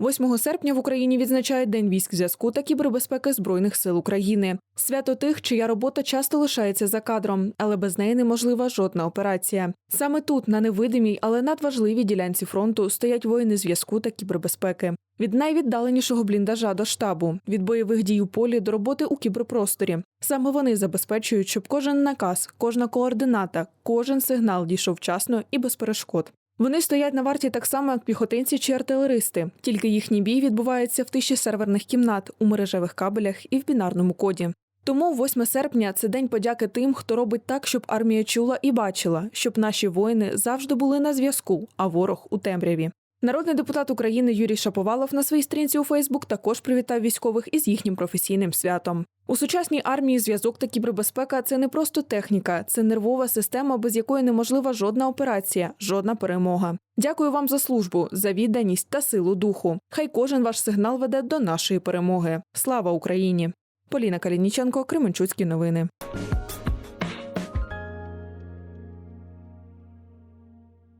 8 серпня в Україні відзначають День військ зв'язку та кібербезпеки Збройних сил України. Свято тих, чия робота часто лишається за кадром, але без неї неможлива жодна операція. Саме тут, на невидимій, але надважливій ділянці фронту, стоять воїни зв'язку та кібербезпеки. Від найвіддаленішого бліндажа до штабу, від бойових дій у полі до роботи у кіберпросторі. Саме вони забезпечують, щоб кожен наказ, кожна координата, кожен сигнал дійшов вчасно і без перешкод. Вони стоять на варті так само, як піхотинці чи артилеристи, тільки їхній бій відбувається в тиші серверних кімнат, у мережевих кабелях і в бінарному коді. Тому 8 серпня це день подяки тим, хто робить так, щоб армія чула і бачила, щоб наші воїни завжди були на зв'язку, а ворог у темряві. Народний депутат України Юрій Шаповалов на своїй сторінці у Фейсбук також привітав військових із їхнім професійним святом. У сучасній армії зв'язок та кібербезпека це не просто техніка, це нервова система, без якої неможлива жодна операція, жодна перемога. Дякую вам за службу, за відданість та силу духу. Хай кожен ваш сигнал веде до нашої перемоги. Слава Україні! Поліна Калініченко, Кременчуцькі новини.